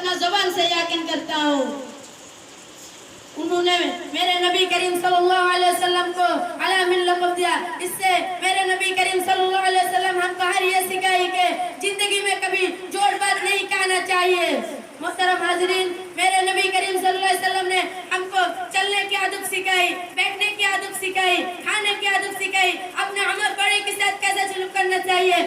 अपना जबान से याकिन करता हूँ। उन्होंने मेरे नबी करीम सल्लल्लाहु अलैहि वसल्लम को अला मिन लक़ब दिया। इससे मेरे नबी करीम सल्लल्लाहु अलैहि वसल्लम हमको हर ये सिखाई के ज़िंदगी में कभी जोड़ बात नहीं कहना चाहिए। मोहतरम हाजरीन, मेरे नबी करीम सल्लल्लाहु अलैहि वसल्लम ने हमको चलने की आदत सिखाई, बैठने की आदत सिखाई, खाने की आदत सिखाई। अपने अमर बड़े के साथ कैसे सलूक करना चाहिए?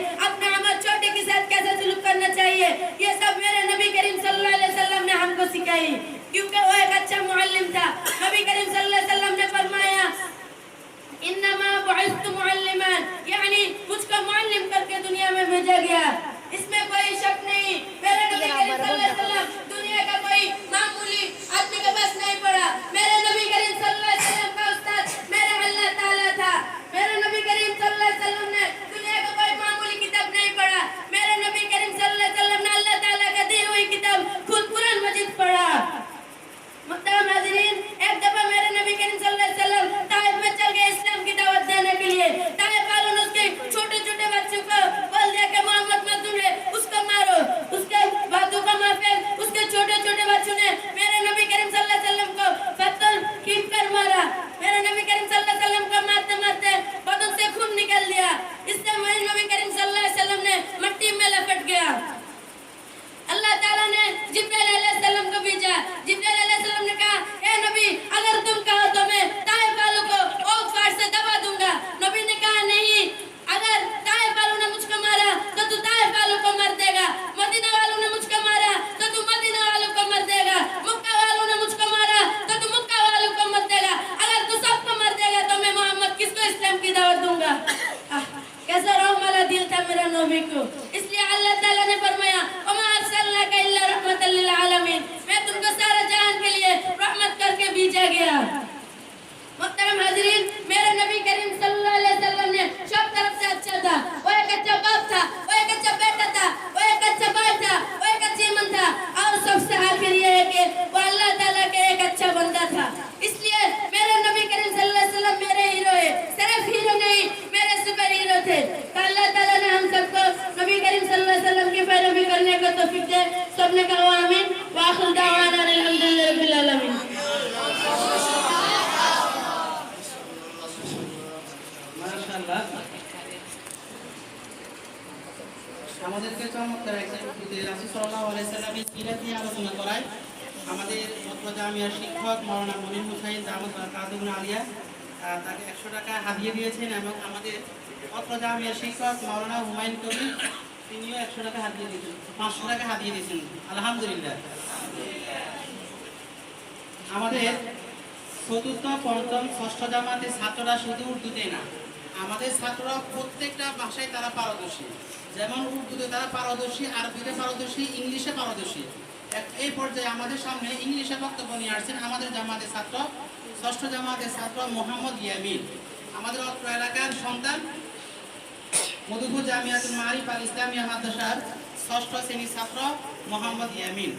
Fernando Bico. التوفيق ده سبنا كانوا آمين وآخر دعوانا الحمد لله رب আমাদেরকে চমৎকার আলোচনা করায়। আমাদের জামিয়ার শিক্ষক মৌলানা মনির হুসাইন জামদ আলিয়া তাকে একশো টাকা হারিয়ে দিয়েছেন এবং আমাদের জামিয়ার শিক্ষক মরানা হুমায়ুন কবির তিনিও একশো টাকা হাত দিয়ে দিয়েছেন, পাঁচশো টাকা হাত দিয়ে দিয়েছেন। আলহামদুলিল্লাহ। আমাদের চতুর্থ, পঞ্চম, ষষ্ঠ জামাতের ছাত্ররা শুধু উর্দুতে না, আমাদের ছাত্ররা প্রত্যেকটা ভাষায় তারা পারদর্শী। যেমন উর্দুতে তারা পারদর্শী, আরবিতে পারদর্শী, ইংলিশে পারদর্শী। এই পর্যায়ে আমাদের সামনে ইংলিশে বক্তব্য নিয়ে আসছেন আমাদের জামাতের ছাত্র, ষষ্ঠ জামাতের ছাত্র মোহাম্মদ ইয়ামিন। আমাদের অত্র এলাকার সন্তান মধুপুর জামিয়াতুল মারিফ আল ইসলামিয়া মাদ্রাসার ষষ্ঠ শ্রেণির ছাত্র মোহাম্মদ ইয়ামিন